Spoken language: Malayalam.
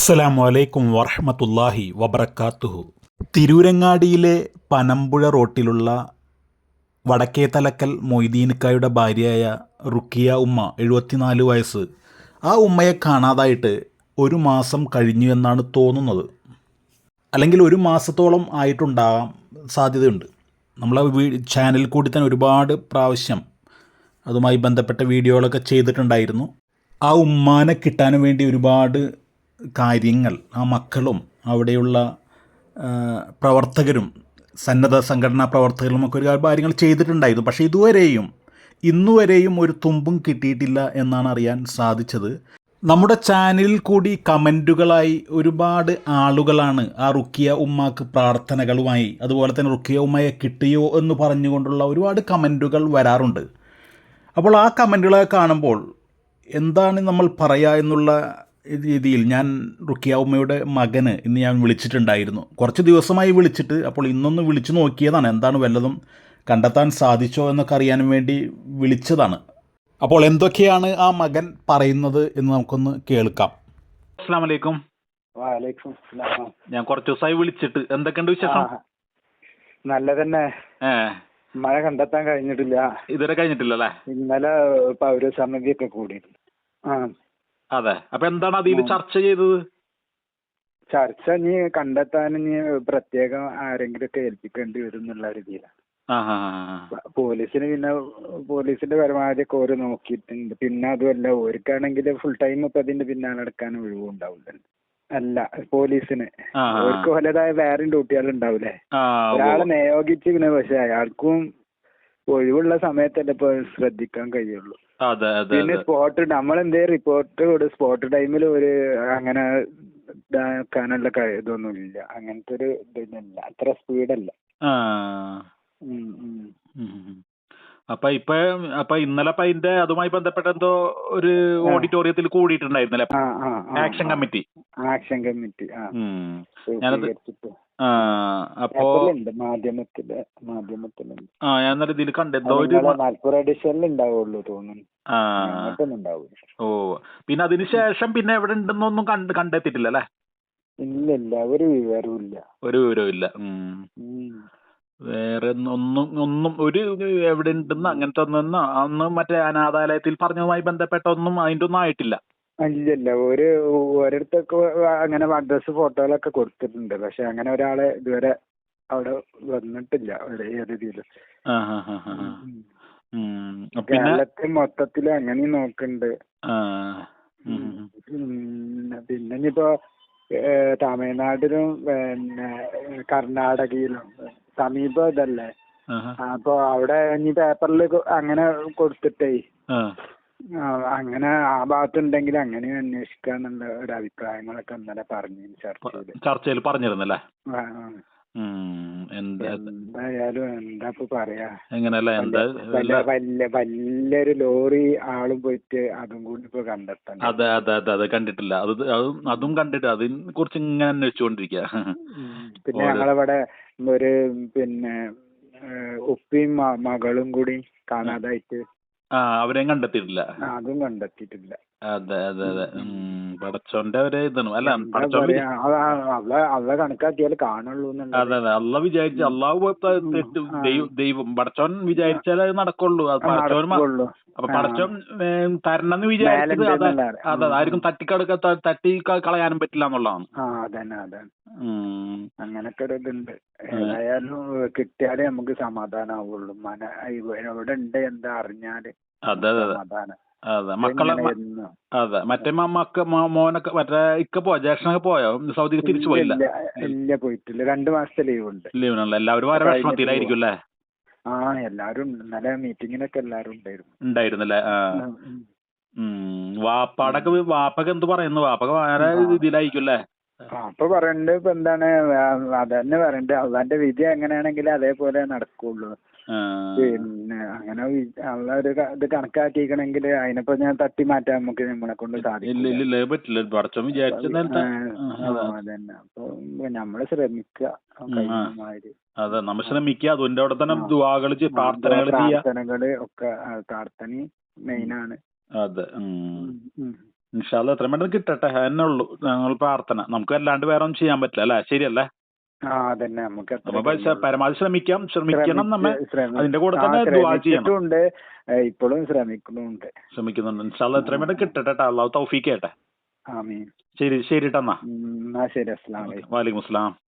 അസ്സലാമു അലൈക്കും വറഹമത്തല്ലാഹി വബർക്കാത്തുഹു തിരൂരങ്ങാടിയിലെ പനമ്പുഴ റോട്ടിലുള്ള വടക്കേ തലക്കൽ മൊയ്തീനിക്കായുടെ ഭാര്യയായ റുക്കിയ ഉമ്മ എഴുപത്തിനാല് വയസ്സ്. ആ ഉമ്മയെ കാണാതായിട്ട് ഒരു മാസം കഴിഞ്ഞു എന്നാണ് തോന്നുന്നത്. അല്ലെങ്കിൽ ഒരു മാസത്തോളം ആയിട്ടുണ്ടാകാം സാധ്യതയുണ്ട്. നമ്മളെ വീ ചാനലിൽ കൂടി തന്നെ ഒരുപാട് പ്രാവശ്യം അതുമായി ബന്ധപ്പെട്ട വീഡിയോകളൊക്കെ ചെയ്തിട്ടുണ്ടായിരുന്നു. ആ ഉമ്മാനെ കിട്ടാൻ വേണ്ടി ഒരുപാട് കാര്യങ്ങൾ ആ മക്കളും അവിടെയുള്ള പ്രവർത്തകരും സന്നദ്ധ സംഘടനാ പ്രവർത്തകരും ഒക്കെ ഒരുപാട് കാര്യങ്ങൾ ചെയ്തിട്ടുണ്ടായിരുന്നു. പക്ഷേ ഇതുവരെയും ഇന്നുവരെയും ഒരു തുമ്പും കിട്ടിയിട്ടില്ല എന്നാണ് അറിയാൻ സാധിച്ചത്. നമ്മുടെ ചാനലിൽ കൂടി കമന്റുകളായി ഒരുപാട് ആളുകളാണ് ആ റുക്കിയ ഉമ്മാക്ക് പ്രാർത്ഥനകളുമായി അതുപോലെ തന്നെ റുക്കിയ ഉമ്മയെ കിട്ടിയോ എന്ന് പറഞ്ഞുകൊണ്ടുള്ള ഒരുപാട് കമന്റുകൾ വരാറുണ്ട്. അപ്പോൾ ആ കമന്റുകളെ കാണുമ്പോൾ എന്താണ് നമ്മൾ പറയുക എന്നുള്ള രീതിയിൽ ഞാൻ റുക്കിയ ഉമ്മയുടെ മകന് ഇന്ന് ഞാൻ വിളിച്ചിട്ടുണ്ടായിരുന്നു. കുറച്ച് ദിവസമായി വിളിച്ചിട്ട് അപ്പോൾ ഇന്നൊന്ന് വിളിച്ചു നോക്കിയതാണ് എന്താണ് വല്ലതും കണ്ടെത്താൻ സാധിച്ചോ എന്നൊക്കെ അറിയാൻ വേണ്ടി വിളിച്ചതാണ്. അപ്പോൾ എന്തൊക്കെയാണ് ആ മകൻ പറയുന്നത് എന്ന് നമുക്കൊന്ന് കേൾക്കാം. അസ്സാം വലൈക്കും സലാം. ഞാൻ കുറച്ച് ദിവസമായി വിളിച്ചിട്ട് എന്തൊക്കെയുണ്ട് വിശേഷം? നല്ല തന്നെ മഴ കണ്ടെത്താൻ കഴിഞ്ഞിട്ടില്ല. ഇതുവരെ കഴിഞ്ഞിട്ടില്ലല്ലേ? ഇന്നലെ പൗരസമിതി ഒക്കെ കൂടിയിരുന്നു. ആ. അതെ. അപ്പൊ എന്താണ് അതിൽ ചർച്ച ചെയ്തത്? ചർച്ച നീ കണ്ടെത്താൻ നീ പ്രത്യേകം ആരെങ്കിലും ഒക്കെ ഏൽപ്പിക്കേണ്ടി വരും എന്നുള്ള രീതിയിലാണ് പോലീസിന് പിന്നെ പോലീസിന്റെ പരമാവധി ഒക്കെ ഓര് നോക്കിയിട്ടുണ്ട്. പിന്നെ അതുമല്ല ഓർക്കാണെങ്കിൽ ഫുൾ ടൈം ഇപ്പൊ അതിന്റെ പിന്നാലെ നടക്കാൻ ഒഴിവുണ്ടാവില്ല അല്ല പോലീസിന്. അവർക്ക് വലുതായ വേറെ ഡ്യൂട്ടികൾ ഉണ്ടാവില്ലേ ഒരാളെ നിയോഗിച്ചിരിക്കണ പക്ഷെ അയാൾക്കും ഒഴിവുള്ള സമയത്തല്ലേ ഇപ്പൊ ശ്രദ്ധിക്കാൻ കഴിയുള്ളൂ. പിന്നെ സ്പോട്ട് നമ്മൾ എന്തേ റിപ്പോർട്ട് കൊടു സ്പോട്ട് ടൈമിൽ ഒരു അങ്ങനെ ഇതാക്കാനുള്ള കഴി- ഇതൊന്നും ഇല്ല അങ്ങനത്തെ ഒരു ഇതൊന്നുമില്ല അത്ര സ്പീഡല്ല ഉം, ഉം. അപ്പൊ ഇപ്പൊ അപ്പൊ ഇന്നലെ അപ്പൊ അതിന്റെ അതുമായി ബന്ധപ്പെട്ട എന്തോ ഒരു ഓഡിറ്റോറിയത്തിൽ കൂടിയിട്ടുണ്ടായിരുന്നല്ലേ? Action committee action committee. ഞാനത് അപ്പോ മാധ്യമത്തിൽ മാധ്യമത്തിലുണ്ട് ആ ഞാൻ നല്ല ഇതിൽ കണ്ടെന്തോ ഒരു മലപ്പുറം എഡിഷനിൽ ഉണ്ടാവുള്ളൂ തോന്നുന്നു. ഓ പിന്നെ അതിനുശേഷം പിന്നെ എവിടെ ഉണ്ടെന്നൊന്നും കണ്ട് കണ്ടെത്തിയിട്ടില്ല അല്ലേ ഇല്ല ഇല്ല ഒരു വിവരവും ഇല്ല. ഒരു വിവരവും ഇല്ല. വേറെ ഒന്നും ഒന്നും ഒരു എവിടെ ഉണ്ടെന്ന് അങ്ങനത്തെ ഒന്നും അന്ന് മറ്റേ അനാഥാലയത്തിൽ പറഞ്ഞതുമായി ബന്ധപ്പെട്ട ഒന്നും അതിന്റെ ഒന്നും ആയിട്ടില്ല. ഇല്ലില്ല ഒരു ഓരോരുത്തൊക്കെ അങ്ങനെ അഡ്രസ് ഫോട്ടോകളൊക്കെ കൊടുത്തിട്ടുണ്ട്. പക്ഷെ അങ്ങനെ ഒരാളെ ഇതുവരെ അവിടെ വന്നിട്ടില്ല ഒരു ഏത് ആ. കേരളത്തിൽ മൊത്തത്തിൽ അങ്ങനെ നോക്കുന്നുണ്ട്. പിന്നെ ഇനിയിപ്പോ തമിഴ്നാട്ടിലും പിന്നെ കർണാടകയിലും സമീപം ഇതല്ലേ. അപ്പൊ അവിടെ ഇനി പേപ്പറിൽ അങ്ങനെ കൊടുത്തിട്ടേ. അങ്ങനെ ആ ഭാഗത്തുണ്ടെങ്കിൽ അങ്ങനെ അന്വേഷിക്കാന്നുള്ള ഒരു അഭിപ്രായങ്ങളൊക്കെ ഇന്നലെ പറഞ്ഞു ചർച്ചയിൽ. ചർച്ചയിൽ പറഞ്ഞിരുന്നല്ലേ? എന്തായാലും എന്താ ഇപ്പൊ പറയാ? എങ്ങനെയല്ല എന്താ വലിയൊരു ലോറി ആളും പോയിട്ട് അതും കൂടി ഇപ്പൊ കണ്ടെത്തണം അതെ അതെ അതെ അതെ കണ്ടിട്ടില്ല. അത് അതും അതും കണ്ടിട്ട് അതിനെ കുറിച്ച് ഇങ്ങനെ അന്വേഷിച്ചുകൊണ്ടിരിക്കുക പിന്നെ ഞങ്ങളവിടെ ഒരു പിന്നെ ഉപ്പയും മകളും കൂടി കാണാതായിട്ട് അവരെയും കണ്ടെത്തിയിട്ടില്ല. അതും കണ്ടെത്തിയിട്ടില്ല. അതെ അതെ അതെ. പടച്ചോന്റെ ഒരു ഇതാണ്. അല്ല പടച്ചോൻ അവ കണക്കാക്കിയാൽ കാണുള്ളൂ അതെ അതെ. അള്ള വിചാരിച്ച അള്ളാഹു. ദൈവം പടച്ചോൻ വിചാരിച്ചാലേ അത് നടക്കുള്ളൂ. പടച്ചോൻ അപ്പൊ പടച്ചോൻ തരണം തരണമെന്ന് വിചാരിച്ചത് അതെ. ആർക്കും തട്ടിക്കടക്ക തട്ടി കളയാനും പറ്റില്ല എന്നുള്ളതാണ്. അങ്ങനൊക്കെ ഒരു ഇതുണ്ട്. ഏതായാലും കിട്ടിയാലേ നമുക്ക് സമാധാനാവുള്ളൂ. മന ഇവ- എവിടെ ഉണ്ട് എന്താ അറിഞ്ഞാൽ സമാധാനം. അതെ മക്കളെ. അതെ മറ്റേ മക്ക മോനൊക്കെ മറ്റേ ഇക്ക പോയോ ജ്യേഷ്ഠനൊക്കെ പോയോ? സൗദിക്ക് തിരിച്ചു പോയില്ല? ഇല്ല, പോയിട്ടില്ല. രണ്ടു മാസത്തെ ലീവ് ഉണ്ട് ലീവിനുള്ള. എല്ലാവരും വരെ കഴിഞ്ഞിട്ട് വിഷമത്തിലായിരിക്കും അല്ലേ? ആ എല്ലാരും. ഇന്നലെ മീറ്റിങ്ങിനൊക്കെ എല്ലാരും ഉണ്ടായിരുന്നു. ഉണ്ടായിരുന്നല്ലേ? ആ. വാപ്പാടൊക്കെ വാപ്പൊക്കെ എന്ത് പറയുന്നു? വാപ്പൊക്കെ വേറെ. ഇതിലായിരിക്കും അല്ലേ? അപ്പൊ പറയണ്ട് ഇപ്പൊ എന്താണ്? അതന്നെ പറയണ്ട്. അള്ളാന്റെ വിധി എങ്ങനെയാണെങ്കിൽ അതേപോലെ നടക്കുള്ളൂ. പിന്നെ അങ്ങനെ ഉള്ള ഒരു ഇത് കണക്കാക്കിക്കണെങ്കിൽ അതിനിപ്പോ ഞാൻ തട്ടി മാറ്റാൻ നമുക്ക് നമ്മളെ കൊണ്ട് സാധിക്കില്ല പറ്റില്ല. പടച്ചോൻ വിചാരിച്ച അതന്നെ. അപ്പൊ നമ്മൾ ശ്രമിക്കുക അതെ നമ്മ ശ്രമിക്കുക അതിന്റെ അവിടെ തന്നെ ദുആകൾ പ്രാർത്ഥനകൾ ചെയ്യാ പ്രാർത്ഥനകൾ ഒക്കെ പ്രാർത്ഥന മെയിനാണ്. അതെ. ഇൻഷാല്ല എത്രയും പെട്ടെന്ന് കിട്ടട്ടെ. എന്നുള്ളൂ ഞങ്ങൾ പ്രാർത്ഥന. നമുക്ക് അല്ലാണ്ട് വേറെ ഒന്നും ചെയ്യാൻ പറ്റില്ല അല്ലേ? ശരിയല്ലേ? അതന്നെ. നമുക്ക് പരമാവധി ശ്രമിക്കാം. ശ്രമിക്കണം നമ്മൾ അതിന്റെ കൂടെ തന്നെ ശ്രമിച്ചിട്ടുമുണ്ട് ഇപ്പോഴും ശ്രമിക്കുന്നുണ്ട്. ശ്രമിക്കുന്നുണ്ട്. ഇൻഷാല്ല എത്രയും വേണ്ട കിട്ടട്ടെ ട്ടാ. അള്ളാഹു തൗഫീഖ് ആമീൻ. ശരി ശരി ട്ടാ എന്നാ. ഉം, എന്നാ ശരി. അലൈക്കും. വാലിക്കും അസ്സലാം.